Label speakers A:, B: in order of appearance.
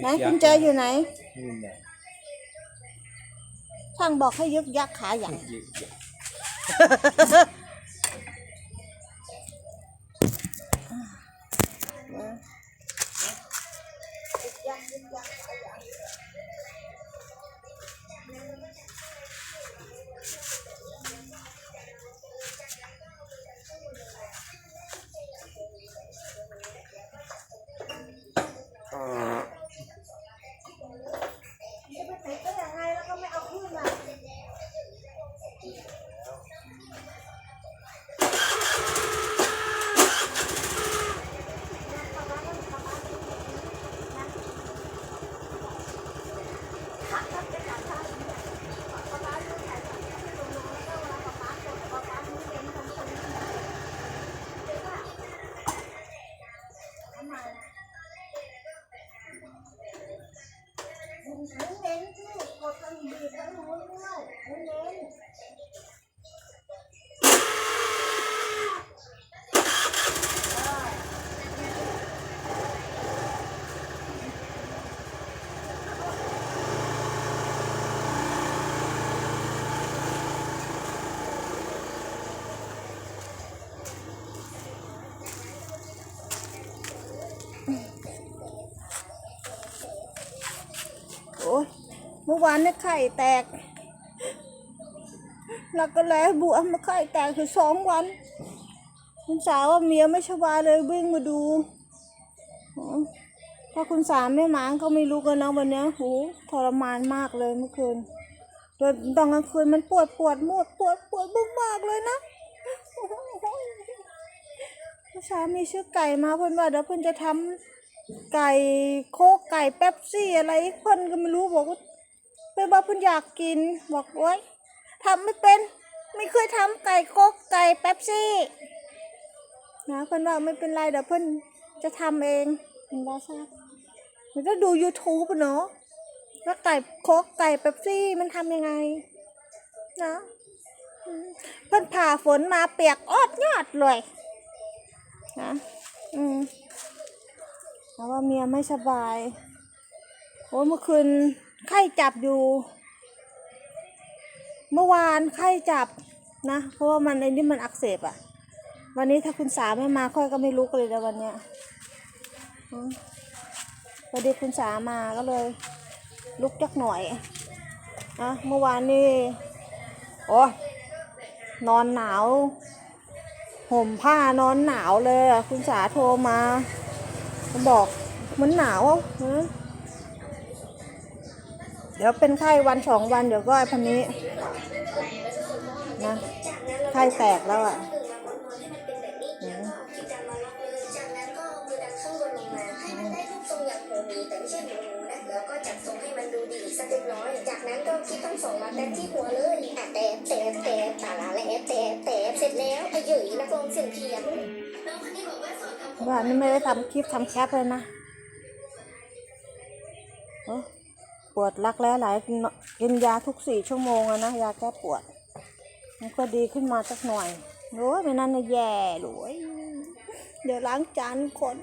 A: ไหนกุญแจอยู่ไหน
B: นู่นน่ะ
A: ช่างบอกให้ยึกยักขาใหญ่
B: ยึกยัก
A: จะ โอ้ยเมื่อวานเนี่ยไข่แตก นักก็แล้วบวมมาไข่แตกถึงสองวันคุณสาวว่าเมียไม่สบายเลยวิ่งมาดู ถ้าคุณสามไม่มาก็ไม่รู้กันนะวันนี้โหทรมานมากเลยเมื่อคืนตอนตอนกลางคืนมันปวดปวดหมดปวดปวดมากๆเลยนะคุณสามีชื่อไก่มาเพื่อนว่าเดี๋ยวเพื่อนจะทำไก่โคกไก่เป๊ปซี่อะไรเพิ่นก็ไม่รู้บอกว่าเพื่อนว่าเพิ่นอยากกินบอกโอ้ย ทำไม่เป็น ไม่เคยทำไก่โคกไก่เป๊ปซี่นะเพิ่อนว่าไม่เป็นไรเดี๋ยวเพิ่อนจะทำเองเพิ่นว่าทราบมันก็ดู YouTube เนาะว่าไก่โคกไก่เป๊ปซี่มันทำยังไง นะเพิ่อนผ่าฝนมาเปียกออดยอดเลยนะอืมเพราะว่าเมียไม่สบายโอ้ยเมื่อคืนไข้จับอยู่ เมื่อวานไข้จับนะ เพราะว่ามันไอ้นี่มันอักเสบอะ่ะ วันนี้ถ้าคุณสาไม่มาค่อยก็ไม่ลุกเลยนะวันเนี้ยอืมพอดีคุณสามาก็เลย ลุกจักหน่อยนะเมื่อวานนี่โอ้นอนหนาว ห่มผ้านอนหนาวเลยอะคุณสาโทรมาบอกมันหนาวเดี๋ยวเป็นไข้วันสองวันเดี๋ยวก็ไอ้พันนี้ นะไข้แตกแล้วอะอืม
C: จากนั้นก็เอามือดันข้างบนลงมาให้มันได้รูปทรงอย่างหูหมีแต่ไม่ใช่หูหนูนะแล้วก็จัดทรงให้มันดูดีสักเล็กน้อย จากนั้นก็คิดทั้งสองมาแต่ที่หัวเลยอะแต่แต่แต่ตาละและแต่แต่เสร็จแล้วไอ้เหยื่อนักร้องเสียงเพียงน้องคนนี้บอกว่าสอนทำ
A: ว่านี่ไม่ได้ทำคลิปทำแคปเลยนะโอ้ปวดรักแร้หลายกินยาทุกสี่ชั่วโมงอะนะยาแก้ปวด มันก็ดีขึ้นมาสักหน่อยโอ้ยไม่นั่นนะแย่เลยเดี๋ยวล้างจานคน